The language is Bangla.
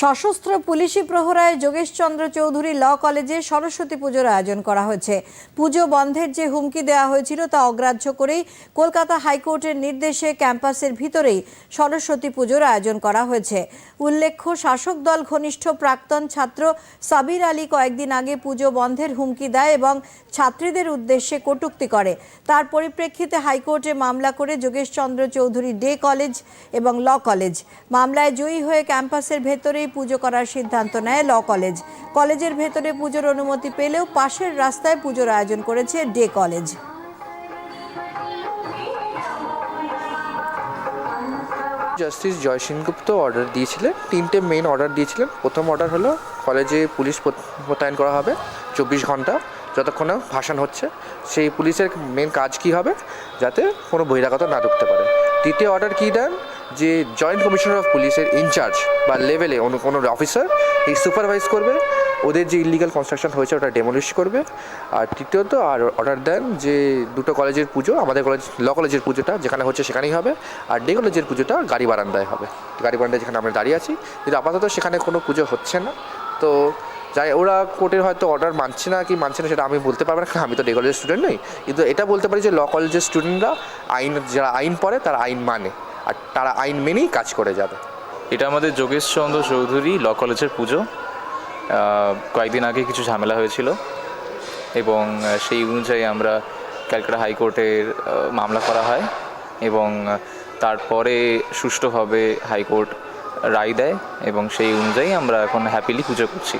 সশস্ত্র পুলিশি প্রহরায় যোগেশচন্দ্র চৌধুরী ল কলেজে সরস্বতী পুজোর আয়োজন করা হয়েছে। পুজো বন্ধের যে হুমকি দেওয়া হয়েছিল তা অগ্রাহ্য করেই কলকাতা হাইকোর্টের নির্দেশে ক্যাম্পাসের ভিতরেই সরস্বতী পুজোর আয়োজন করা হয়েছে। উল্লেখ্য, শাসক দল ঘনিষ্ঠ প্রাক্তন ছাত্র সাবির আলী কয়েকদিন আগে পুজো বন্ধের হুমকি দেয় এবং ছাত্রীদের উদ্দেশ্যে কটূক্তি করে। তার পরিপ্রেক্ষিতে হাইকোর্টে মামলা করে যোগেশচন্দ্র চৌধুরী ডে কলেজ এবং ল কলেজ। মামলায় জয়ী হয়ে ক্যাম্পাসের ভেতরেই পুজো করার সিদ্ধান্ত নেয় ল কলেজ। কলেজের ভেতরে পুজোর অনুমতি পেলেও পাশের রাস্তায় পুজোর আয়োজন করেছে day college. Justice Joy Sengupta order দিয়েছিলেন। তিনটে মেন অর্ডার দিয়েছিলেন। প্রথম অর্ডার হলো কলেজে পুলিশ মোতায়েন করা হবে চব্বিশ ঘণ্টা, যতক্ষণে ভাষণ হচ্ছে। সেই পুলিশের মেন কাজ কি হবে? যাতে কোনো বহিরাগত না ঢুকতে পারে। দ্বিতীয় অর্ডার কী দেন? যে জয়েন্ট কমিশনার অফ পুলিশের ইনচার্জ বা লেভেলে অন্য কোনো অফিসার এই সুপারভাইজ করবে। ওদের যে ইলিগাল কনস্ট্রাকশন হয়েছে, ওটা ডেমোলিশ করবে। আর তৃতীয়ত, আর অর্ডার দেন যে দুটো কলেজের পুজো, আমাদের কলেজ, ল কলেজের পুজোটা যেখানে হচ্ছে সেখানেই হবে। আর ডে কলেজের পুজোটা গাড়ি বারান্দায় হবে। গাড়ি বারান্দায় যেখানে আমরা দাঁড়িয়ে আছি। কিন্তু আপাতত সেখানে কোনো পুজো হচ্ছে না। তো যাই, ওরা কোর্টের হয়তো অর্ডার মানছে না কি মানছে না, সেটা আমি বলতে পারব না, কারণ আমি তো ডে কলেজের স্টুডেন্ট নই। কিন্তু এটা বলতে পারি যে, ল কলেজের স্টুডেন্টরা আইন, যারা আইন পড়ে, তারা আইন মানে। আর তারা আইন মেনেই কাজ করে যাবে। এটা আমাদের যোগেশচন্দ্র চৌধুরী ল কলেজের পুজো। কয়েকদিন আগে কিছু ঝামেলা হয়েছিল এবং সেই অনুযায়ী আমরা ক্যালকাটা হাইকোর্টের মামলা করা হয় এবং তারপরে সুষ্ঠুভাবে হাইকোর্ট রায় দেয় এবং সেই অনুযায়ী আমরা এখন হ্যাপিলি পুজো করছি।